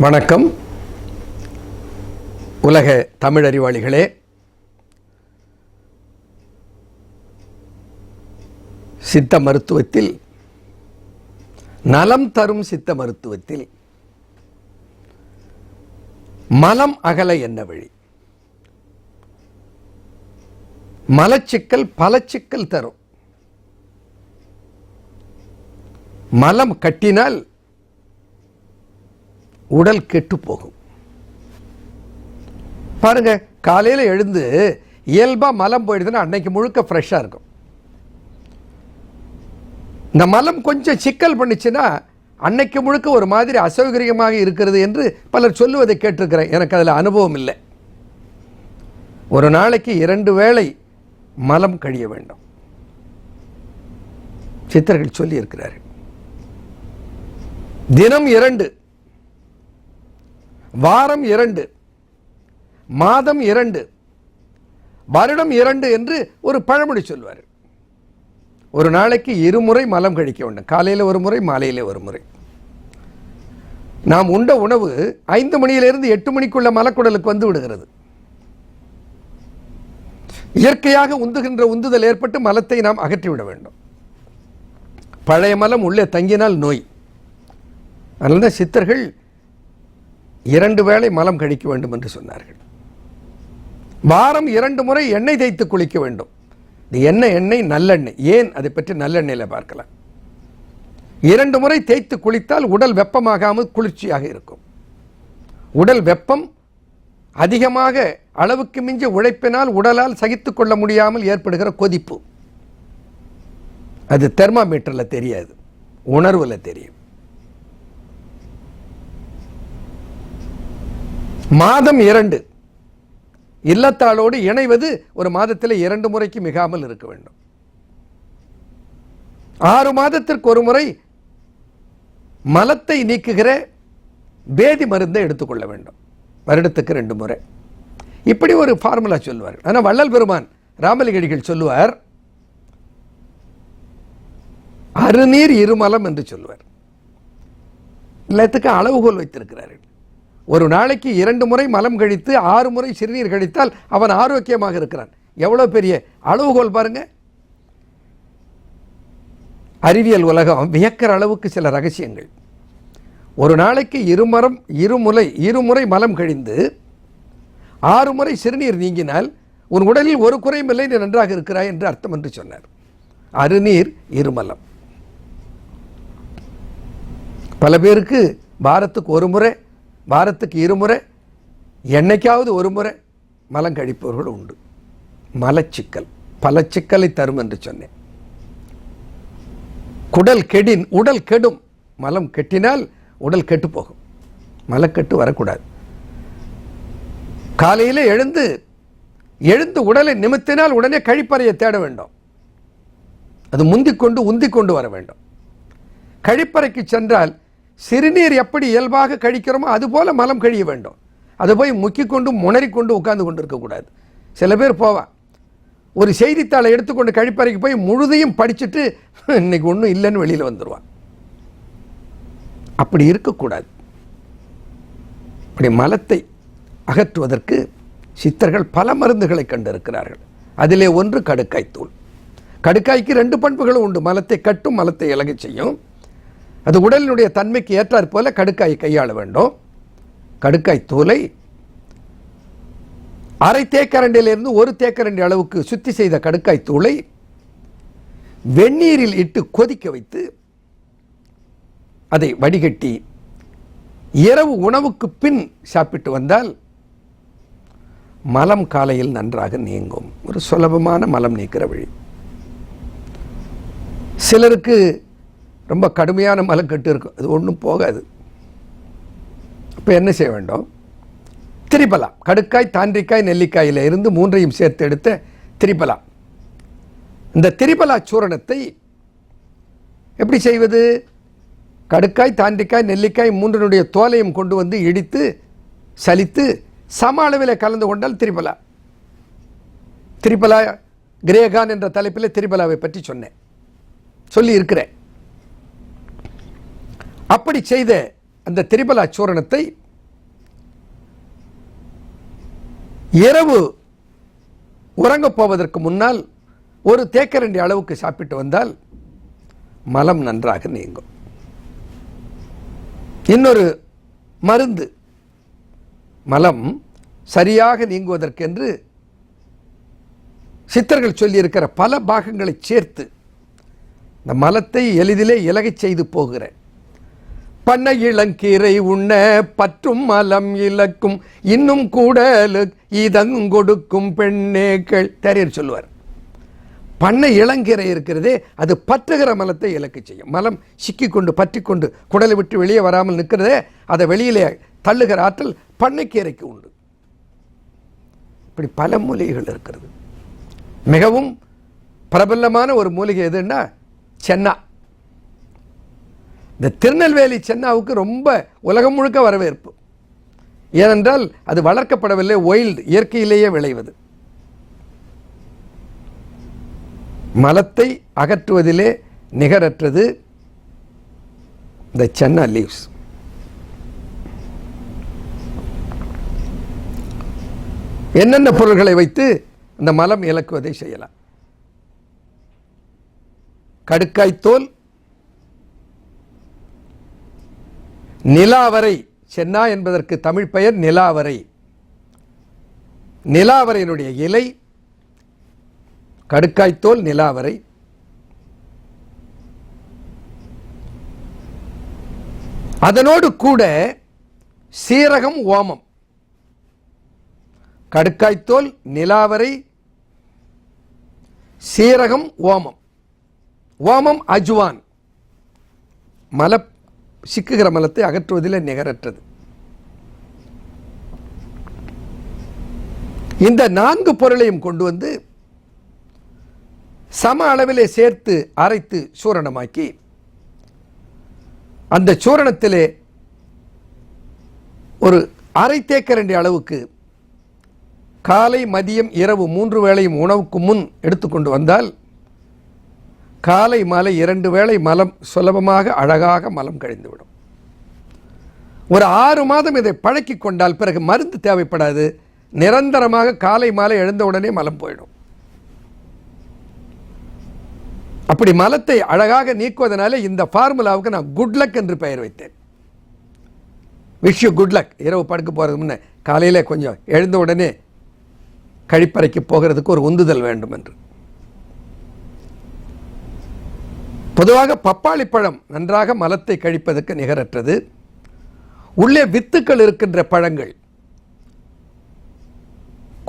வணக்கம். உலக தமிழறிவாளிகளே சித்த மருத்துவத்தில் நலம் தரும் சித்த மருத்துவத்தில் மலம் அகல என்ன வழி? மலச்சிக்கல் பல சிக்கல் தரும். மலம் கட்டினால் உடல் கெட்டு போகும். பாருங்க காலையில் எழுந்து இயல்பாக மலம் போயிடுதுன்னா அன்னைக்கு முழுக்க ஃப்ரெஷ்ஷாக இருக்கும். இந்த மலம் கொஞ்சம் சிக்கல் பண்ணுச்சுன்னா அன்னைக்கு முழுக்க ஒரு மாதிரி அசௌகரியமாக இருக்கிறது என்று பலர் சொல்லுவதை கேட்டிருக்கிறேன். எனக்கு அதில் அனுபவம் இல்லை. ஒரு நாளைக்கு இரண்டு வேளை மலம் கழிய வேண்டும். சித்தர்கள் சொல்லி தினம் இரண்டு வாரம் இரண்டு மாதம் இரண்டு வருடம் இரண்டு என்று ஒரு பழமொழி சொல்வார். ஒரு நாளைக்கு இருமுறை மலம் கழிக்க வேண்டும். காலையில் ஒரு முறை மாலையில் ஒரு முறை. நாம் உண்ட உணவு ஐந்து மணியிலிருந்து எட்டு மணிக்குள்ள மலக்குடலுக்கு வந்து விடுகிறது. இயற்கையாக உந்துகின்ற உந்துதல் ஏற்பட்டு மலத்தை நாம் அகற்றிவிட வேண்டும். பழைய மலம் உள்ளே தங்கினால் நோய். அதனால தான் சித்தர்கள் இரண்டு வேளை மலம் கழிக்க வேண்டும் என்று சொன்னார்கள். வாரம் இரண்டு முறை எண்ணெய் தேய்த்து குளிக்க வேண்டும். இந்த எண்ணெய் எண்ணெய் நல்லெண்ணெய். ஏன்? அதை பற்றி நல்லெண்ணெயில் பார்க்கலாம். இரண்டு முறை தேய்த்து குளித்தால் உடல் வெப்பமாகாமல் குளிர்ச்சியாக இருக்கும். உடல் வெப்பம் அதிகமாக அளவுக்கு மிஞ்சி உழைப்பினால் உடலால் சகித்து கொள்ள முடியாமல் ஏற்படுகிற கொதிப்பு. அது தெர்மாமீட்டரில் தெரியாது. உணர்வில் தெரியும். மாதம் இரண்டு. இல்லத்தாளோடு இணைவது ஒரு மாதத்தில் இரண்டு முறைக்கு மிகாமல் இருக்க வேண்டும். ஆறு மாதத்திற்கு ஒரு முறை மலத்தை நீக்குகிற பேதி மருந்தை எடுத்துக்கொள்ள வேண்டும். வருடத்துக்கு ரெண்டு முறை. இப்படி ஒரு ஃபார்முலா சொல்லுவார் ஆனால் வள்ளல் பெருமான் ராமலிங்கடிகள் சொல்லுவார் அருநீர் இருமலம் என்று சொல்லுவார். எல்லாத்துக்கும் அளவுகோல் வைத்திருக்கிறார்கள். ஒரு நாளைக்கு இரண்டு முறை மலம் கழித்து ஆறு முறை சிறுநீர் கழித்தால் அவன் ஆரோக்கியமாக இருக்கிறான். எவ்வளோ பெரிய அளவுகோல் பாருங்க. அறிவியல் உலகம் வியக்கிற அளவுக்கு சில ரகசியங்கள். ஒரு நாளைக்கு இருமரம் இருமுறை இருமுறை மலம் கழிந்து ஆறு முறை சிறுநீர் நீங்கினால் உன் உடலில் ஒரு குறையும் இல்லை நீ நன்றாக இருக்கிறாய் என்று அர்த்தம் என்று சொன்னார். அருநீர் இருமலம் பல பேருக்கு வாரத்துக்கு ஒரு முறை வாரத்துக்கு இருமுறை என்னைக்காவது ஒரு முறை மலம் கழிப்பவர்கள் உண்டு. மலச்சிக்கல் பல சிக்கலை தரும் என்று சொன்னேன். குடல் கெடின் உடல் கெடும். மலம் கெட்டினால் உடல் கெட்டு போகும். மலக்கெட்டு வரக்கூடாது. காலையில் எழுந்து எழுந்து உடலை நிமித்தினால் உடனே கழிப்பறையை தேட வேண்டும். அது முந்திக்கொண்டு உந்திக் கொண்டு வர வேண்டும். கழிப்பறைக்கு சென்றால் சிறுநீர் எப்படி இயல்பாக கழிக்கிறோமோ அதுபோல் மலம் கழிய வேண்டும். அதை போய் முக்கிக் கொண்டு முனறிக்கொண்டு உட்கார்ந்து கொண்டு இருக்கக்கூடாது சில பேர் போவான் ஒரு செய்தித்தாளை எடுத்துக்கொண்டு கழிப்பறைக்கு போய் முழுதையும் படிச்சுட்டு இன்னைக்கு ஒன்றும் இல்லைன்னு வெளியில் வந்துடுவான் அப்படி இருக்கக்கூடாது அப்படி மலத்தை அகற்றுவதற்கு சித்தர்கள் பல மருந்துகளை கண்டிருக்கிறார்கள். அதிலே ஒன்று கடுக்காய் தூள். கடுக்காய்க்கு ரெண்டு பண்புகளும் உண்டு. மலத்தை கட்டும் மலத்தை இலகச் செய்யும். அது உடலினுடைய தன்மைக்கு ஏற்றாற் போல கடுக்காய் கையாள வேண்டும். கடுக்காய் தூளை அரை தேக்கரண்டிலிருந்து ஒரு தேக்கரண்டி அளவுக்கு சுத்தி செய்த கடுக்காய் தூளை வெந்நீரில் இட்டு கொதிக்க வைத்து அதை வடிகட்டி இரவு உணவுக்கு பின் சாப்பிட்டு வந்தால் மலம் காலையில் நன்றாக நீங்கும். ஒரு சுலபமான மலம் நீக்கிற வழி. சிலருக்கு ரொம்ப கடுமையான மலக்கட்டு இருக்கும். அது ஒன்றும் போகாது. இப்போ என்ன செய்ய வேண்டும்? திரிபலா கடுக்காய் தாண்டிக்காய் நெல்லிக்காயில் இருந்து மூன்றையும் சேர்த்து எடுத்த திரிபலா இந்த திரிபலா சூரணத்தை எப்படி செய்வது? கடுக்காய் தாண்டிக்காய் நெல்லிக்காய் மூன்றினுடைய தோலையும் கொண்டு வந்து இடித்து சலித்து சம அளவில் கலந்து கொண்டால் திரிபலா. திரிபலா கிரேகான் என்ற தலைப்பில் திரிபலாவை பற்றி சொன்னேன். சொல்லி இருக்கிறேன். அப்படி செய்த அந்த திரிபல அச்சோரணத்தை இரவு உறங்கப் போவதற்கு முன்னால் ஒரு தேக்கரண்டி அளவுக்கு சாப்பிட்டு வந்தால் மலம் நன்றாக நீங்கும். இன்னொரு மருந்து மலம் சரியாக நீங்குவதற்கென்று சித்தர்கள் சொல்லியிருக்கிற பல பாகங்களை சேர்த்து இந்த மலத்தை எளிதிலே இலகை செய்து போகிறேன். பண்ண இளங்கீரை உண்ண பற்றும் மலம் இலக்கும். இன்னும் கூடலு இதங்கொடுக்கும் பெண்ணேக்கள் தெரியர் சொல்லுவார். பண்ண இளங்கீரை இருக்கிறதே அது பற்றுகிற மலத்தை இலக்கு செய்யும். மலம் சிக்கிக்கொண்டு பற்றி கொண்டு குடலை விட்டு வெளியே வராமல் நிற்கிறதே அதை வெளியிலே தள்ளுகிற ஆற்றல் பண்ணைக்கீரைக்கு உண்டு. இப்படி பல மூலிகைகள் இருக்கிறது. மிகவும் பிரபலமான ஒரு மூலிகை எதுன்னா சென்னா. இந்த திருநெல்வேலி சென்னாவுக்கு ரொம்ப உலகம் முழுக்க வரவேற்பு. ஏனென்றால் அது வளர்க்கப்படவில்லை ஒயில்டு இயற்கையிலேயே விளைவது. மலத்தை அகற்றுவதிலே நிகரற்றது இந்த சென்னா லீவ்ஸ். என்னென்ன பொருள்களை வைத்து இந்த மலம் இலக்குவதை செய்யலாம்? கடுக்காய்த்தோல் நிலாவரை சென்னா என்பதற்கு தமிழ் பெயர் நிலாவரை. நிலாவரையினுடைய இலை கடுக்காய்த்தோல் நிலாவரை. அதனோடு கூட சீரகம் ஓமம். கடுக்காய்த்தோல் நிலாவரை சீரகம் ஓமம். ஓமம் அஜுவான். மல சிக்குகிற மலத்தை அகற்றுவதில் நிகரற்றது. இந்த நான்கு பொருளையும் கொண்டு வந்து சம அளவிலே சேர்த்து அரைத்து சூரணமாக்கி அந்த சூரணத்திலே ஒரு அரை தேக்கரண்டி அளவுக்கு காலை மதியம் இரவு மூன்று வேளையும் உணவுக்கு முன் எடுத்துக்கொண்டு வந்தால் காலை மாலை இரண்டு வேளை மலம் சுலபமாக அழகாக மலம் கழிந்துவிடும். ஒரு ஆறு மாதம் இதை பழக்கி கொண்டால் பிறகு மருந்து தேவைப்படாது. நிரந்தரமாக காலை மாலை எழுந்த உடனே மலம் போயிடும். அப்படி மலத்தை அழகாக நீக்குவதனால இந்த ஃபார்முலாவுக்கு நான் குட்லக் என்று பெயர் வைத்தேன். விஷ் யூ குட்லக் இரவு படுக்க போகிறது முன்னே காலையில் கொஞ்சம் எழுந்த உடனே கழிப்பறைக்கு போகிறதுக்கு ஒரு உந்துதல் வேண்டும் என்று. பொதுவாக பப்பாளி பழம் நன்றாக மலத்தை கழிப்பதற்கு நிகரற்றது. உள்ளே வித்துக்கள் இருக்கின்ற பழங்கள்.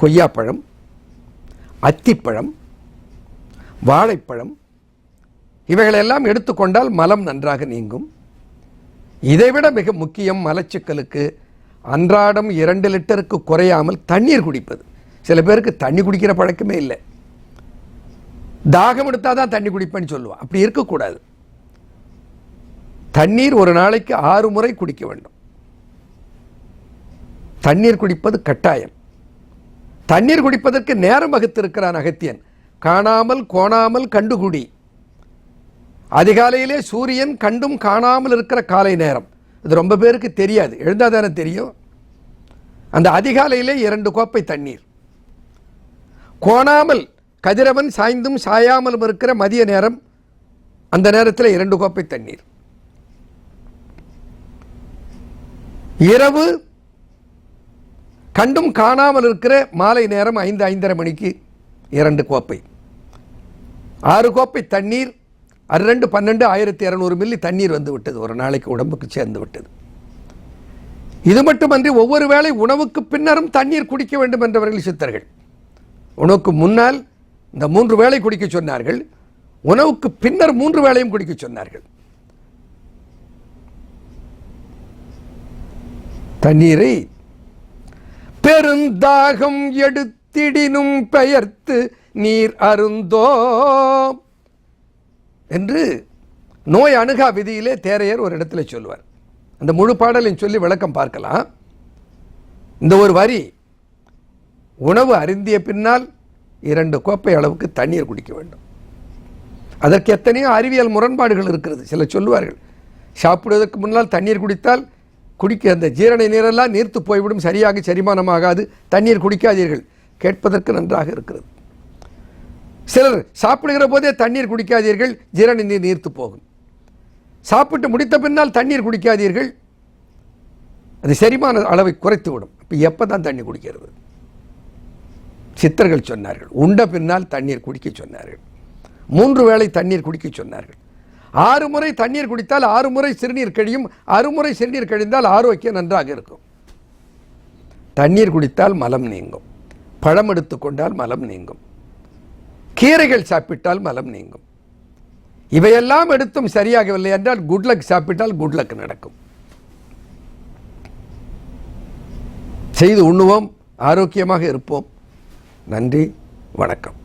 கொய்யாப்பழம் அத்திப்பழம் வாழைப்பழம் இவைகளெல்லாம் எடுத்துக்கொண்டால் மலம் நன்றாக நீங்கும். இதைவிட மிக முக்கியம் மலச்சிக்கலுக்கு அன்றாடம் இரண்டு லிட்டருக்கு குறையாமல் தண்ணீர் குடிப்பது. சில பேருக்கு தண்ணி குடிக்கிற பழக்கமே இல்லை. தாகம் எடுத்தால் தான் தண்ணி குடிப்பேன்னு சொல்லுவான் அப்படி இருக்கக்கூடாது. தண்ணீர் ஒரு நாளைக்கு ஆறு முறை குடிக்க வேண்டும். தண்ணீர் குடிப்பது கட்டாயம். தண்ணீர் குடிப்பதற்கு நேரம் வகுத்திருக்கிறான் அகத்தியன். காணாமல் கோணாமல் கண்டுகுடி. அதிகாலையிலே சூரியன் கண்டும் காணாமல் இருக்கிற காலை நேரம். இது ரொம்ப பேருக்கு தெரியாது. எழுந்தால் தானே தெரியும்? அந்த அதிகாலையிலே இரண்டு கோப்பை தண்ணீர். கோணாமல் கதிரவன் சாய்ந்தும் சாயாமலும் இருக்கிற மதிய நேரம் அந்த நேரத்தில் இரண்டு கோப்பை தண்ணீர். இரவு கண்டும் காணாமல் இருக்கிற மாலை நேரம் ஐந்து ஐந்தரை மணிக்கு இரண்டு கோப்பை. ஆறு கோப்பை தண்ணீர் அது ரெண்டு பன்னெண்டு ஆயிரத்தி இரநூறு மில்லி தண்ணீர் வந்து விட்டது. ஒரு நாளைக்கு உடம்புக்கு சேர்ந்து விட்டது. இது மட்டுமன்றி ஒவ்வொரு வேளை உணவுக்கு பின்னரும் தண்ணீர் குடிக்க வேண்டும் என்றவர்கள் சித்தர்கள். உணவுக்கு முன்னால் இந்த மூன்று வேளை குடிக்க சொன்னார்கள். உணவுக்கு பின்னர் மூன்று வேளையும் குடிக்க சொன்னார்கள். தண்ணீரை பெருந்தாகம் எடுத்திடினும் பெயர்த்து நீர் அருந்தோ என்று நோய் அணுகா விதியிலே தேரையர் ஒரு இடத்துல சொல்லுவார். அந்த முழு பாடலையும் சொல்லி விளக்கம் பார்க்கலாம். இந்த ஒரு வரி உணவு அருந்திய பின்னால் இரண்டு கோப்பை அளவுக்கு தண்ணீர் குடிக்க வேண்டும். அதற்கு எத்தனையோ அறிவியல் முரண்பாடுகள் இருக்கிறது. சில சொல்லுவார்கள் சாப்பிடுவதற்கு முன்னால் தண்ணீர் குடித்தால் குடிக்க அந்த ஜீரண நீரெல்லாம் நீர்த்து போய்விடும். சரியாக செரிமானமாகாது. தண்ணீர் குடிக்காதீர்கள். கேட்பதற்கு நன்றாக இருக்கிறது. சிலர் சாப்பிடுகிற போதே தண்ணீர் குடிக்காதீர்கள். ஜீரண நீர் நீர்த்து போகும். சாப்பிட்டு முடித்த பின்னால் தண்ணீர் குடிக்காதீர்கள். அது செரிமான அளவை குறைத்து விடும் இப்போ எப்போ தான் தண்ணி குடிக்கிறது? சித்தர்கள் சொன்னார்கள். உண்ட பின்னால் தண்ணீர் குடிக்க சொன்னார்கள். மூன்று வேளை தண்ணீர் குடிக்க சொன்னார்கள். ஆறு முறை தண்ணீர் குடித்தால் ஆறு முறை சிறுநீர் கழியும் அறுமுறை சிறுநீர் கழிந்தால் ஆரோக்கியம் நன்றாக இருக்கும். தண்ணீர் குடித்தால் மலம் நீங்கும். பழம் எடுத்துக்கொண்டால் மலம் நீங்கும். கீரைகள் சாப்பிட்டால் மலம் நீங்கும். இவையெல்லாம் எடுத்தும் சரியாகவில்லை என்றால் குட்லக் சாப்பிட்டால் குட்லக் நடக்கும். செய்து உண்ணுவோம் ஆரோக்கியமாக இருப்போம். நன்றி வணக்கம்.